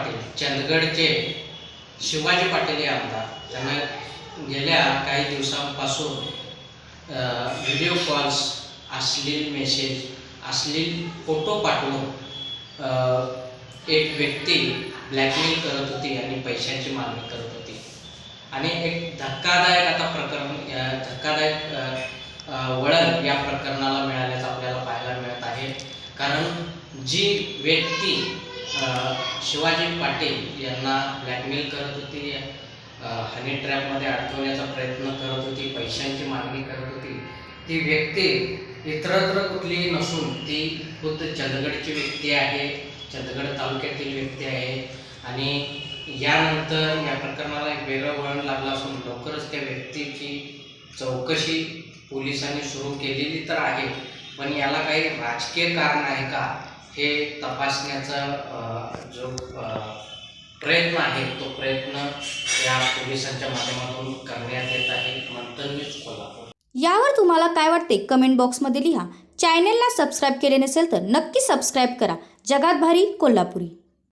पाटील चंदगडचे शिवाजी पाटील हे आमदार. त्यांना गेल्या काही दिवसांपासून व्हिडिओ कॉल्स अश्लील मेसेज अश्लील फोटो पाठवून एक व्यक्ती ब्लॅकमेल करत होती आणि पैशांची मागणी करत होती. आणि एक धक्कादायक आता प्रकरण धक्कादायक वळण या प्रकरणाला मिळाल्याचं आपल्याला पाहायला मिळत आहे. कारण जी व्यक्ती शिवाजी पाटील यांना ब्लॅकमेल करत होती. हनी ट्रॅपमध्ये अडकवण्याचा प्रयत्न करत होती पैशांची मागणी करत होती. ती व्यक्ती इतरत्र कुठलीही नसून ती खुद्द चंदगडची व्यक्ती आहे चंदगड तालुक्यातील व्यक्ती आहे. आणि यानंतर या प्रकरणाला एक वेगळं वळण लागलं असून लवकरच त्या व्यक्तीची चौकशी पोलिसांनी सुरू केलेली तर आहे. पण याला काही राजकीय कारण आहे का? हे तपासण्याचा जो प्रयत्न आहे तो प्रयत्न या पोलिसांच्या माध्यमातून करण्यात येत आहे. मंथन न्यूज कोल्हापूर. यावर तुम्हाला काय वाटते? कमेंट बॉक्समध्ये लिहा. चॅनेलला सबस्क्राईब केले नसेल तर नक्की सबस्क्राईब करा. जगात भारी कोल्हापुरी.